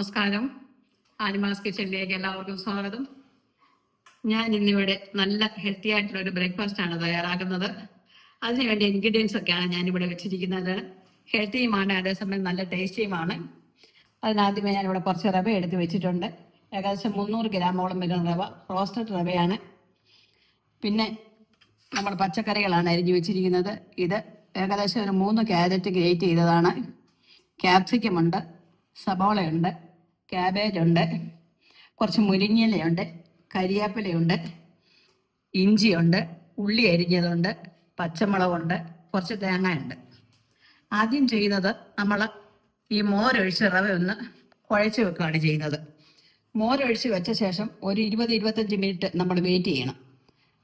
നമസ്കാരം. ആനിമാസ് കിച്ചണിലേക്ക് എല്ലാവർക്കും സ്വാഗതം. ഞാൻ ഇന്നിവിടെ നല്ല ഹെൽത്തി ആയിട്ടുള്ള ഒരു ബ്രേക്ക്ഫാസ്റ്റ് ആണ് തയ്യാറാക്കുന്നത്. അതിനുവേണ്ടി ഇൻഗ്രീഡിയൻസ് ഒക്കെയാണ് ഇവിടെ വെച്ചിരിക്കുന്നത്. ഹെൽത്തിയുമാണ് അതേസമയം നല്ല ടേസ്റ്റിയുമാണ് അതിനാദ്യമേ ഇവിടെ കുറച്ച് റവ എടുത്ത് വെച്ചിട്ടുണ്ട്. ഏകദേശം മുന്നൂറ് ഗ്രാമോളം വരുന്ന റവ റോസ്റ്റഡ് റവയാണ്. പിന്നെ നമ്മൾ പച്ചക്കറികളാണ് അരിഞ്ഞു വെച്ചിരിക്കുന്നത്. ഇത് ഏകദേശം ഒരു മൂന്ന് ക്യാരറ്റ് ഗ്രേറ്റ് ചെയ്തതാണ്. ക്യാപ്സിക്കം ഉണ്ട് സബോളയുണ്ട് ക്യാബേജ് ഉണ്ട് കുറച്ച് മുരിങ്ങയിലയുണ്ട് കരിയാപ്പിലയുണ്ട് ഇഞ്ചിയുണ്ട് ഉള്ളി അരിഞ്ഞതുണ്ട് പച്ചമുളകുണ്ട് കുറച്ച് തേങ്ങയുണ്ട്. ആദ്യം ചെയ്യുന്നത് നമ്മൾ ഈ മോരൊഴിച്ച് റവ ഒന്ന് കുഴച്ച് വെക്കുകയാണ് ചെയ്യുന്നത്. മോരൊഴിച്ച് വെച്ച ശേഷം ഒരു ഇരുപത് ഇരുപത്തഞ്ച് മിനിറ്റ് നമ്മൾ വെയിറ്റ് ചെയ്യണം.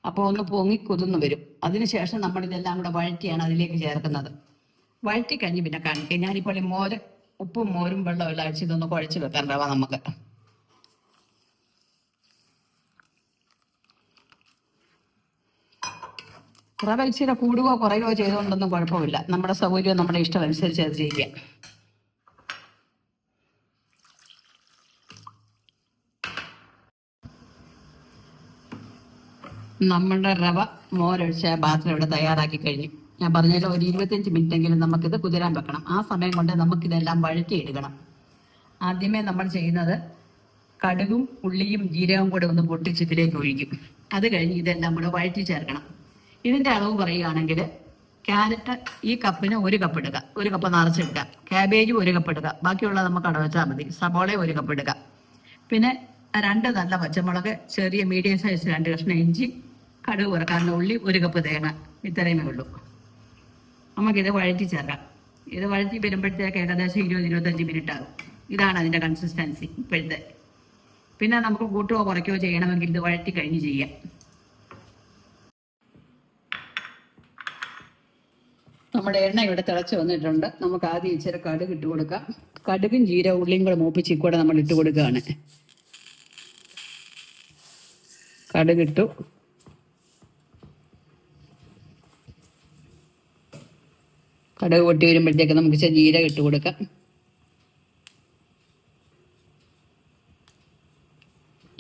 അപ്പോൾ ഒന്ന് പൊങ്ങി കുതിർന്ന് വരും. അതിനുശേഷം നമ്മൾ ഇതെല്ലാം കൂടെ വഴറ്റിയാണ് അതിലേക്ക് ചേർക്കുന്നത്. വഴറ്റി കഴിഞ്ഞ് പിന്നെ കാണിക്കുക ഞാനിപ്പോൾ ഈ മോര് ഉപ്പും മോരും വെള്ളം എല്ലാം അടിച്ച് ഇതൊന്ന് കുഴച്ച് വെക്കാൻ നമുക്ക്. റവ ഇച്ചിരി കൂടുകയോ കുറയുകയോ ചെയ്തുകൊണ്ടൊന്നും കുഴപ്പമില്ല. നമ്മുടെ സൗകര്യം നമ്മുടെ ഇഷ്ടം അനുസരിച്ച് അത് ചെയ്യാം നമ്മുടെ റവ മോരൊഴിച്ച ബാത്റൂം ഇവിടെ തയ്യാറാക്കി കഴിഞ്ഞു. ഞാൻ പറഞ്ഞല്ലോ ഒരു ഇരുപത്തിയഞ്ച് മിനിറ്റ് എങ്കിലും നമുക്കിത് കുതിരാൻ വെക്കണം. ആ സമയം കൊണ്ട് നമുക്കിതെല്ലാം വഴറ്റിയെടുക്കണം. ആദ്യമേ നമ്മൾ ചെയ്യുന്നത് കടുകും ഉള്ളിയും ജീരകവും കൂടെ ഒന്ന് പൊട്ടിച്ച് ഇതിലേക്ക് ഒഴിക്കും. അത് കഴിഞ്ഞ് ഇതെല്ലാം കൂടെ വഴറ്റി ചേർക്കണം. ഇതിന്റെ അളവ് പറയുകയാണെങ്കിൽ ക്യാരറ്റ് ഈ കപ്പിന് ഒരു കപ്പ് എടുക്കുക ഒരു കപ്പ് നിറച്ചെടുക്കുക ക്യാബേജ് ഒരു കപ്പ് എടുക്കുക ബാക്കിയുള്ള നമുക്ക് അടവച്ചാൽ മതി. സബോള ഒരു കപ്പ് എടുക്കുക പിന്നെ രണ്ട് നല്ല പച്ചമുളക് ചെറിയ മീഡിയം സൈസ് രണ്ട് കഷ്ണം ഇഞ്ചി കടുക് വറക്കാനുള്ള ഉള്ളി ഒരു കപ്പ് തേങ്ങ. ഇത്രയുമേ ഉള്ളൂ. നമുക്കിത് വഴറ്റി ചേർക്കാം. ഇത് വഴറ്റി വരുമ്പോഴത്തേക്ക് ഏകദേശം ഇരുപത് ഇരുപത്തഞ്ച് മിനിറ്റ് ആകും. ഇതാണ് അതിന്റെ കൺസിസ്റ്റൻസി ഇപ്പോഴത്തെ. പിന്നെ നമുക്ക് കൂട്ടുകയോ കുറയ്ക്കുകയോ ചെയ്യണമെങ്കിൽ ഇത് വഴറ്റി കഴിഞ്ഞ് ചെയ്യാം. നമ്മുടെ എണ്ണ ഇവിടെ തിളച്ച് വന്നിട്ടുണ്ട്. നമുക്ക് ആദ്യം ഇച്ചിരി കടുക് ഇട്ട് കൊടുക്കാം. കടുകും ജീര ഉള്ളിയും കൂടെ മൂപ്പിച്ച് കൂടെ നമ്മൾ ഇട്ട് കൊടുക്കുകയാണ്. കടുകിട്ടു കടുക് പൊട്ടി വരുമ്പോഴത്തേക്ക് നമുക്ക് ജീരക ഇട്ട് കൊടുക്കാം.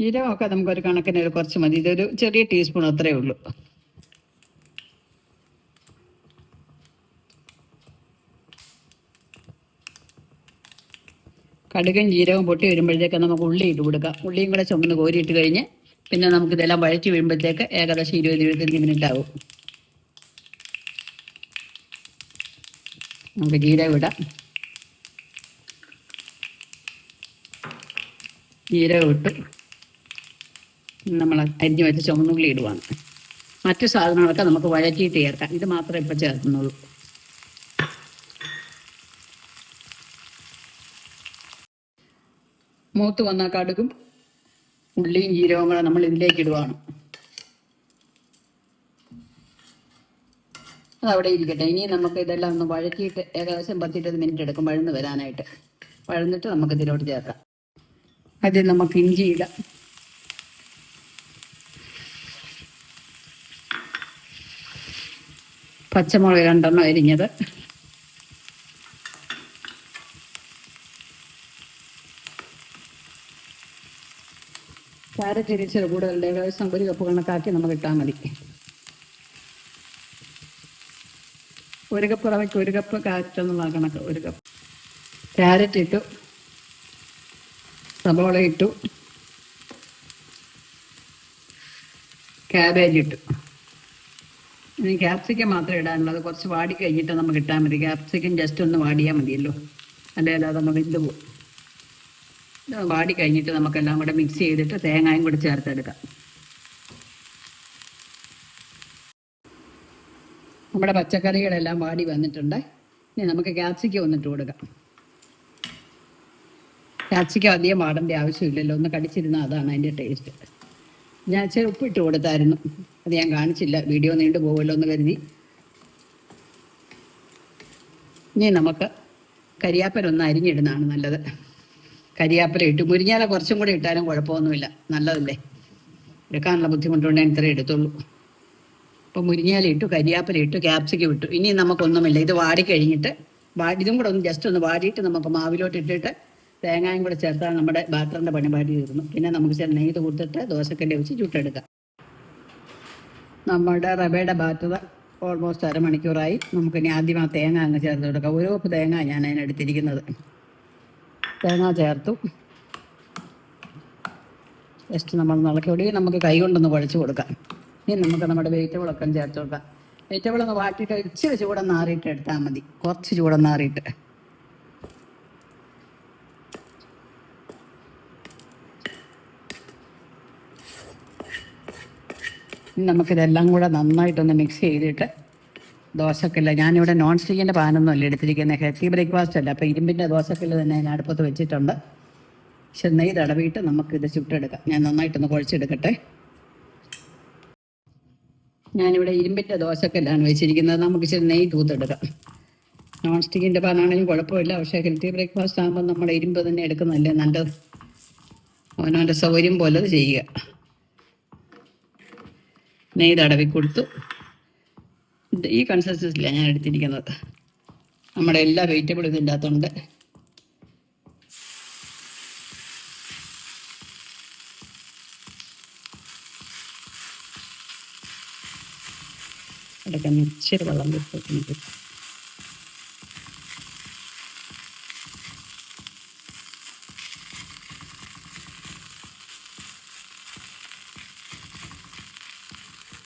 ജീരകമൊക്കെ നമുക്കൊരു കണക്കിന് കുറച്ച് മതി. ഇതൊരു ചെറിയ ടീസ്പൂൺ അത്രേ ഉള്ളൂ. കടുകും ജീരകവും പൊട്ടി വരുമ്പോഴത്തേക്ക് നമുക്ക് ഉള്ളി ഇട്ട് കൊടുക്കാം. ഉള്ളിയും കൂടെ ചുമന്ന് കോരിയിട്ട് കഴിഞ്ഞ് പിന്നെ നമുക്കിതെല്ലാം വഴറ്റി വരുമ്പോഴത്തേക്ക് ഏകദേശം ഇരുപത് ഇരുപത്തഞ്ച് മിനിറ്റ് ആവും. നമുക്ക് ജീരകം ഇടാം. ജീരകം ഇട്ട് നമ്മൾ അരിഞ്ഞു വെച്ച് ചുമന്നുള്ളി ഇടുവാണ്. മറ്റു സാധനങ്ങളൊക്കെ നമുക്ക് വഴറ്റിയിട്ട് ചേർക്കാം. ഇത് മാത്രമേ ഇപ്പം ചേർക്കുന്നുള്ളൂ. മൂത്ത് വന്ന കടുകും ഉള്ളിയും ജീരകവും കൂടെ നമ്മൾ ഇതിലേക്ക് ഇടുവാണ്. അത് അവിടെ ഇരിക്കട്ടെ. ഇനി നമുക്ക് ഇതെല്ലാം ഒന്ന് വഴറ്റിയിട്ട് ഏകദേശം പത്തിരുപത് മിനിറ്റ് എടുക്കും വഴന്ന് വരാനായിട്ട്. വഴന്നിട്ട് നമുക്ക് ഇതിലോട്ട് ചേർക്കാം. ആദ്യം നമുക്ക് ഇഞ്ചി ഇടാം. പച്ചമുളക് രണ്ടെണ്ണം അരിഞ്ഞത്. ക്യാരറ്റ് ഇരിച്ചത് കൂടുതൽ ഏകദേശം ഒരു കപ്പ് കണക്കാക്കി നമുക്ക് ഇട്ടാൽ മതി. ഒരു കപ്പ് റവയ്ക്ക് ഒരു കപ്പ് കാറ്റ് എന്നുള്ള കണക്ക് ഒരു കപ്പ് ക്യാരറ്റ് ഇട്ടു. സബോള ഇട്ടു. ക്യാബേജ് ഇട്ടു. ഇനി ക്യാപ്സിക്കം മാത്രമേ ഇടാനുള്ളത് കുറച്ച് വാടി കഴിഞ്ഞിട്ട് നമുക്ക് ഇട്ടാൽ മതി. ക്യാപ്സിക്കം ജസ്റ്റ് ഒന്ന് വാടിയാൽ മതിയല്ലോ. അല്ലേ അല്ലാതെ നമ്മൾ വെന്ത് പോകും വാടി കഴിഞ്ഞിട്ട് നമുക്കെല്ലാം കൂടെ മിക്സ് ചെയ്തിട്ട് തേങ്ങയും കൂടി ചേർത്തെടുക്കാം. നമ്മുടെ പച്ചക്കറികളെല്ലാം വാടി വന്നിട്ടുണ്ട്. ഇനി നമുക്ക് ക്യാപ്സിക്കം ഒന്നിട്ട് കൊടുക്കാം. ക്യാപ്സിക്കം അധികം വാടേണ്ട ആവശ്യമില്ലല്ലോ. ഒന്ന് കടിച്ചിരുന്ന അതാണ് അതിന്റെ ടേസ്റ്റ്. ഞാൻ ഇച്ചിരി ഉപ്പിട്ട് കൊടുത്തായിരുന്നു. അത് ഞാൻ കാണിച്ചില്ല. വീഡിയോ നീണ്ടു പോകുമല്ലോ എന്ന് കരുതി. ഇനി നമുക്ക് കരിയാപ്പര ഒന്ന് അരിഞ്ഞിടുന്നതാണ് നല്ലത്. കരിയാപ്പര ഇട്ട്. മുരിഞ്ഞാല കുറച്ചും കൂടെ ഇട്ടാലും കുഴപ്പമൊന്നുമില്ല. നല്ലതല്ലേ? എടുക്കാനുള്ള ബുദ്ധിമുട്ടുകൊണ്ട് ഞാൻ ഇത്രേ എടുത്തുള്ളൂ. അപ്പോൾ മുരിങ്ങയിലിട്ടു ഇട്ടു കരിയാപ്പല ഇട്ടു ക്യാപ്സിക്കം ഇട്ടു. ഇനി നമുക്കൊന്നുമില്ല. ഇത് വാടി കഴിഞ്ഞിട്ട് വാടി ഇതും കൂടെ ഒന്ന് ജസ്റ്റ് ഒന്ന് വാടിയിട്ട് നമുക്ക് മാവിലോട്ട് ഇട്ടിട്ട് തേങ്ങയും കൂടെ ചേർത്താൽ നമ്മുടെ ബാറ്ററിന്റെ പണിപാടി തീർന്നു. പിന്നെ നമുക്ക് ചില നെയ്ത് കൊടുത്തിട്ട് ദോശക്കല്ല് വെച്ച് ചുട്ടെടുക്കാം. നമ്മുടെ റവയുടെ ബാറ്റർ ഓൾമോസ്റ്റ് അരമണിക്കൂറായി. നമുക്കിനി ആദ്യം ആ തേങ്ങ അങ്ങ് ചേർത്ത് കൊടുക്കാം. ഒരു കപ്പ് തേങ്ങ ഞാൻ അതിനെടുത്തിരിക്കുന്നത് തേങ്ങ ചേർത്തു. ജസ്റ്റ് നമ്മൾ നിളക്കൊടി നമുക്ക് കൈ കൊണ്ടൊന്ന് കുഴച്ച് കൊടുക്കാം. ഇനി നമുക്ക് നമ്മുടെ വെജിറ്റബിളൊക്കെ ചേർത്ത് കൊടുക്കാം വെജിറ്റബിൾ ഒന്ന് വാട്ടിയിട്ട് ഇച്ചിരി ചൂടൊന്ന് ആറിയിട്ട് എടുത്താൽ മതി. കുറച്ച് ചൂടൊന്ന് ആറിയിട്ട് ഇനി നമുക്കിതെല്ലാം കൂടെ നന്നായിട്ടൊന്ന് മിക്സ് ചെയ്തിട്ട് ദോശക്കല്ല്. ഞാനിവിടെ നോൺ സ്റ്റിക്കിന്റെ പാനൊന്നും അല്ല എടുത്തിരിക്കുന്നത്. ഹെൽത്തി ബ്രേക്ക്ഫാസ്റ്റ് അല്ല. അപ്പോൾ ഇരുമ്പിന്റെ ദോശക്കല്ല് തന്നെ ഞാൻ അടുപ്പത്ത് വെച്ചിട്ടുണ്ട്. പക്ഷെ നെയ്ത് തടവിയിട്ട് നമുക്കിത് ചുട്ടെടുക്കാം. ഞാൻ നന്നായിട്ടൊന്ന് കുഴച്ചെടുക്കട്ടെ. ഞാനിവിടെ ഇരുമ്പിന്റെ ദോശക്കല്ലാണ് വെച്ചിരിക്കുന്നത്. നമുക്ക് ഇച്ചിരി നെയ്യ് തൂത്തെടുക്കാം. നോൺ സ്റ്റിക്കിന്റെ പാനാണെങ്കിലും കുഴപ്പമില്ല. പക്ഷേ ഹെൽത്തി ബ്രേക്ക്ഫാസ്റ്റ് ആകുമ്പോൾ നമ്മൾ ഇരുമ്പ് തന്നെ എടുക്കുന്നതല്ലേ നല്ലത്? അവനവന്റെ സൗകര്യം പോലെ അത് ചെയ്യുക. നെയ്യ് തടവിക്കൊടുത്തു ഈ കൺസിസ്റ്റൻസിലാണ് ഞാൻ എടുത്തിരിക്കുന്നത്. നമ്മുടെ എല്ലാ വെജിറ്റബിളും ഇതിന്റെ അകത്തുണ്ട്. ഇടയ്ക്ക് ഇച്ചിരി വെള്ളം വെച്ചിട്ടുണ്ട്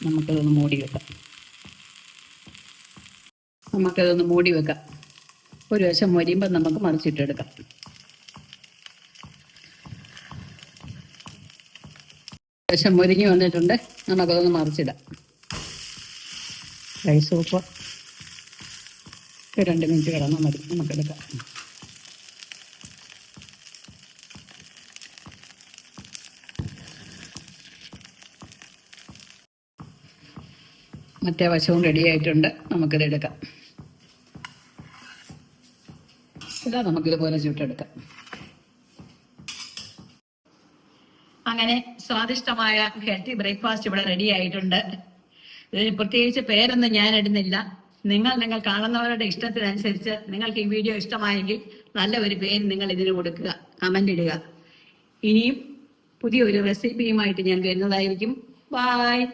നമുക്കതൊന്ന് മൂടി വെക്കാം. നമുക്കതൊന്ന് മൂടി വെക്കാം. ഒരു വശം മൊരിയുമ്പോൾ നമുക്ക് മറിച്ചിട്ടെടുക്കാം. വശം മൊരിഞ്ഞ് വന്നിട്ടുണ്ട്. നമുക്കതൊന്ന് മറിച്ചിടാം. റൈസ് സൂപ്പ് ഒരു രണ്ട് മിനിറ്റ് കിടന്നാൽ മതി. നമുക്കെടുക്കാം മറ്റേ വശവും റെഡി ആയിട്ടുണ്ട്. നമുക്കിത് എടുക്കാം. ഇതാ നമുക്കിതുപോലെ ചുട്ടെടുക്കാം അങ്ങനെ സ്വാദിഷ്ടമായ ഹെൽത്തി ബ്രേക്ക്ഫാസ്റ്റ് ഇവിടെ റെഡി ആയിട്ടുണ്ട്. ഇതിന് പ്രത്യേകിച്ച് പേരൊന്നും ഞാൻ ഇടുന്നില്ല. നിങ്ങൾ നിങ്ങൾ കാണുന്നവരുടെ ഇഷ്ടത്തിനനുസരിച്ച് നിങ്ങൾക്ക് ഈ വീഡിയോ ഇഷ്ടമായെങ്കിൽ നല്ല ഒരു പേര് നിങ്ങൾ ഇതിന് കൊടുക്കുക കമന്റ് ഇടുക. ഇനിയും പുതിയൊരു റെസിപ്പിയുമായിട്ട് ഞാൻ വരുന്നതായിരിക്കും. ബായ്